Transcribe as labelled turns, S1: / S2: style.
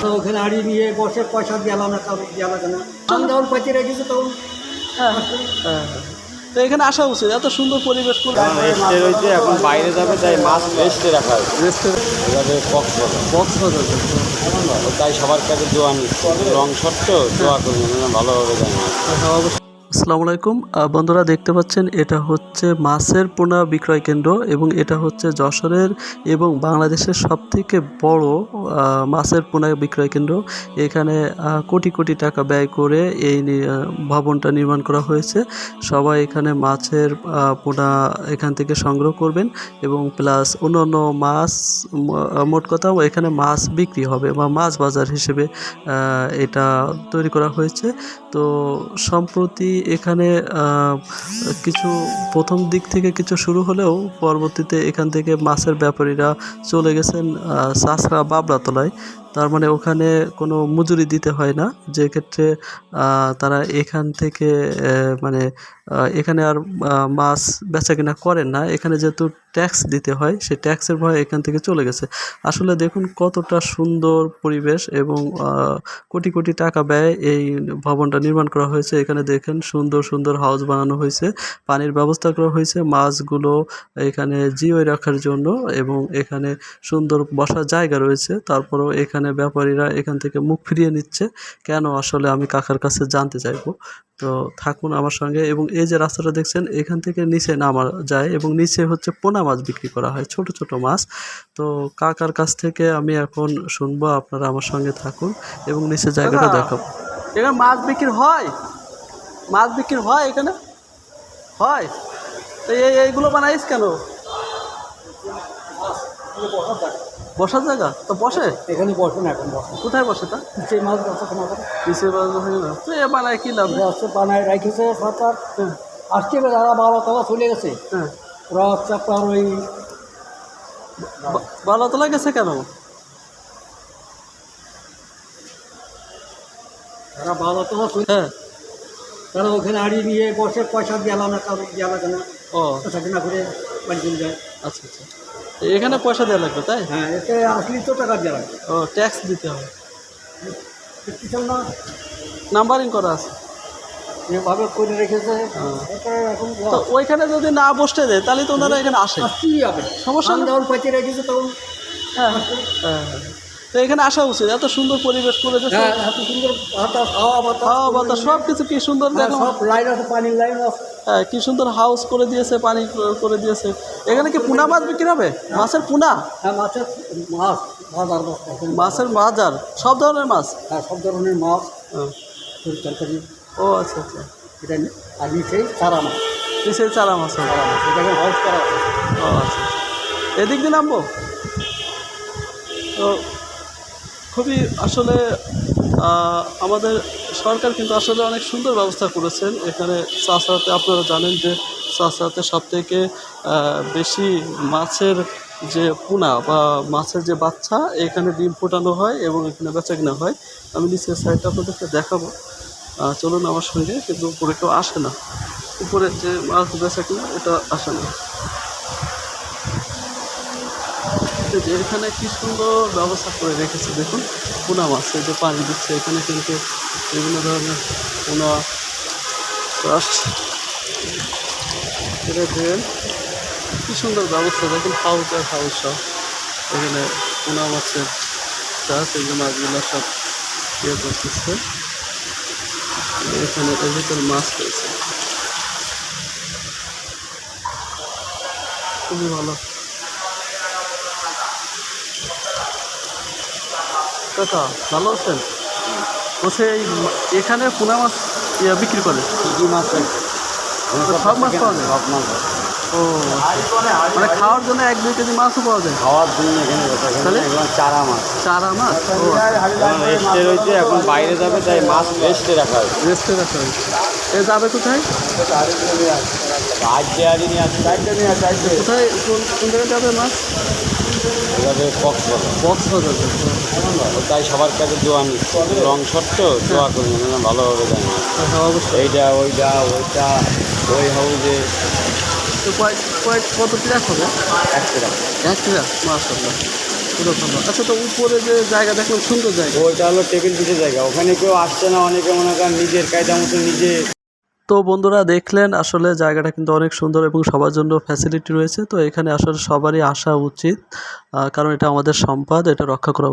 S1: তো ওখানে হাড়ি নিয়ে বসে পয়সা গেলাম না কারও গেলা কেন? আমি যখন পয়সা রেখেছি তখন।
S2: হ্যাঁ হ্যাঁ। তো এখানে আসা উচিত এত সুন্দর পরিবেশ করবে
S3: রেস্টে রয়েছে এখন বাইরে যাবে তাই মাছ রেস্টে রাখা হয়েছে। এভাবে কক্স
S2: বক্স বাজার
S3: তাই সবার কাছে দোয়া নিচ্ছে। লং শট তো দোয়া করবেন ভালোভাবে যায় মাছ
S2: আসসালামু আলাইকুম। বন্ধুরা দেখতে পাচ্ছেন, এটা হচ্ছে মাছের পোনা বিক্রয় কেন্দ্র এবং এটা হচ্ছে যশোরের এবং বাংলাদেশের সবথেকে বড় মাছের পোনা বিক্রয় কেন্দ্র। এখানে কোটি কোটি টাকা ব্যয় করে এই ভবনটা নির্মাণ করা হয়েছে। সবাই এখানে মাছের পোনা এখান থেকে সংগ্রহ করবেন এবং প্লাস অন্যান্য মাছ মোট কথা এখানে মাছ বিক্রি হবে বা মাছ বাজার হিসেবে এটা তৈরি করা হয়েছে। তো সম্প্রতি এখানে কিছু প্রথম দিক থেকে কিছু শুরু হলেও পরবর্তীতে এখান থেকে মাছের ব্যাপারীরা চলে গেছেন সাসরা বাবরাতলায় তার মানে ওখানে কোনো মজুরি দিতে হয় না। যে ক্ষেত্রে তারা এখান থেকে মানে এখানে আর মাছ বেচা কিনা করেন না। এখানে যেহেতু ট্যাক্স দিতে হয়, সেই ট্যাক্সের ভয়ে এখান থেকে চলে গেছে। আসলে দেখুন কতটা সুন্দর পরিবেশ এবং কোটি কোটি টাকা ব্যয় এই ভবনটা নির্মাণ করা হয়েছে। এখানে দেখেন সুন্দর সুন্দর হাউস বানানো হয়েছে, পানির ব্যবস্থা করা হয়েছে, মাছগুলো এখানে জিওয়ে রাখার জন্য এবং এখানে সুন্দর বসার জায়গা রয়েছে। তারপরেও এখানে ব্যাপারীরা এখান থেকে মুখ ফিরিয়ে নিচ্ছে কেন আসলে আমি কাকার কাছে জানতে চাইব। তো থাকুন আমার সঙ্গে এবং এই যে রাস্তাটা দেখছেন এখান থেকে নিচে নামা যায় এবং নিচে হচ্ছে পোনা মাছ বিক্রি করা হয় ছোট ছোট মাছ। তো কাকার কাছ থেকে আমি এখন শুনব আপনারা আমার সঙ্গে থাকুন এবং নিচে জায়গাটা। দেখাবো। এখানে মাছ বিক্রি হয়? মাছ বিক্রি হয় এখানে? হয়? তো এই এইগুলো বানাইস কেন? বসার জায়গা? তো বসে?
S1: এখানে বসে না এখন বসে।
S2: কোথায় বসে তা?
S1: সেই মাছ বসে তোমার
S2: নিচে বসে না। তো এ বানায় কি লাভ?
S1: রাস্তা বানায় রেখেছে সরকার। আসছে যারা বাবা তারা চলে গেছে।
S2: হ্যাঁ।
S1: ওরা হচ্ছে আপনার ওই
S2: ভালো তোলা গেছে কেন?
S1: তারা চলে
S2: হ্যাঁ।
S1: তারা ওখানে হাড়ি নিয়ে বসে পয়সা দিলাম না কারও লাগে না।
S2: ও।
S1: পয়সা কিনা করে বাড়ি চলে যায়।
S2: আচ্ছা আচ্ছা। এখানে পয়সা দেওয়া লাগবে তাই?
S1: হ্যাঁ এতে আসলি তো টাকা দেওয়া লাগবে।
S2: ও ট্যাক্স দিতে হবে। নাম্বারিং করা আছে।
S1: এভাবে করে রেখেছে।
S2: হ্যাঁ। তো ওইখানে যদি না বসতে দেয় তাহলে তো ওনারা এখানে আসে। সমস্যা।
S1: যখন রেখেছি তখন
S2: হ্যাঁ হ্যাঁ। তো এখানে আসা উচিত। এত সুন্দর পরিবেশ করে দিয়েছে
S1: হ্যাঁ। এত সুন্দর বাতাস হাওয়া বাতাস
S2: খাওয়া বাতাস সব কিছু কি সুন্দর
S1: হ্যাঁ,
S2: দেখো।
S1: সব লাইন আছে পানির লাইন
S2: হ্যাঁ কি সুন্দর হাউস করে দিয়েছে পানি করে দিয়েছে। এখানে কি পুনা মাছ বিক্রি হবে? মাছের পুনা?
S1: হ্যাঁ মাছের মাছ বাজার
S2: মাছের বাজার সব ধরনের মাছ?
S1: হ্যাঁ সব ধরনের মাছ। তরকারি।
S2: ও আচ্ছা আচ্ছা।
S1: এটা আর নিচেই চারা মাছ।
S2: নিচের চারা মাছ হবে।
S1: চারা মাছ এটাকে হাউস করা
S2: ও আচ্ছা এদিক দিয়ে নামবো? তো খুবই আসলে আমাদের সরকার কিন্তু আসলে অনেক সুন্দর ব্যবস্থা করেছেন। এখানে চাষাতে আপনারা জানেন যে চাষাতে সব থেকে বেশি মাছের যে পোনা বা মাছের যে বাচ্চা, এখানে ডিম ফোটানো হয় এবং এখানে বেচা কিনা হয়। আমি নিচের সাইডটা আপনাদেরকে দেখাবো। চলুন আমার সঙ্গে, কিন্তু উপরে কেউ আসে না। উপরে যে মাছ বেচা কিনা এটা আসে না এই যে এখানে কি সুন্দর ব্যবস্থা করে রেখেছে, দেখুন পোনা মাছ এই যে পানি দিচ্ছে, এখানে কিন্তু বিভিন্ন ধরনের পোনা চাষ এটা কি সুন্দর ব্যবস্থা, দেখুন হাউস আর হাউস সব। এখানে পোনা মাছের চাষ, এই যে মাছগুলো সব ইয়ে করতেছে। এখানে এর মাছ রয়েছে। খুবই ভালো। কাকা ভালো আছেন? বলছে এই এখানে পোনা মাছ ইয়া বিক্রি করে।
S3: কি মাছ
S2: সব মাছ পাওয়া যায়?
S3: সব মাছ
S2: ও আচ্ছা। মানে খাওয়ার জন্য এক দুই কেজি মাছও পাওয়া যায়?
S3: খাওয়ার জন্য এখানে
S2: তাহলে?
S3: চারা মাছ।
S2: চারা মাছ?
S3: রেস্টে রয়েছে এখন বাইরে যাবে তাই মাছ রেস্টে রাখা হয়েছে।
S2: রেস্টে রাখা হয়েছে। এ যাবে কোথায়? কোথায়? কোন কোন জায়গায় যাবে মাছ?
S3: এভাবে কক্স
S2: বক্স বাজার যাবে
S3: তাই সবার কাছে দোয়া নিচ্ছে লং শট তো দোয়া করবেন যেন ভালোভাবে যায় মাছ
S2: হ্যাঁ
S3: এইটা ওইটা ওইটা ওই হাউজে।
S2: কত ট্রাক হবে?
S3: এক টাকা
S2: এক ট্রাক মাসাল্লাহ
S4: আচ্ছা তো উপরে যে জায়গা দেখলাম সুন্দর জায়গা।
S3: ওইটা হলো টেবিল পিসের জায়গা। ওখানে কেউ আসছে না অনেকে মনে করেন নিজের কায়দা মতো নিজে
S4: তো বন্ধুরা দেখলেন, আসলে জায়গাটা কিন্তু অনেক সুন্দর এবং সবার জন্য ফ্যাসিলিটি রয়েছে। তো এখানে আসলে সবারই আসা উচিত কারণ এটা আমাদের সম্পদ, এটা রক্ষা করা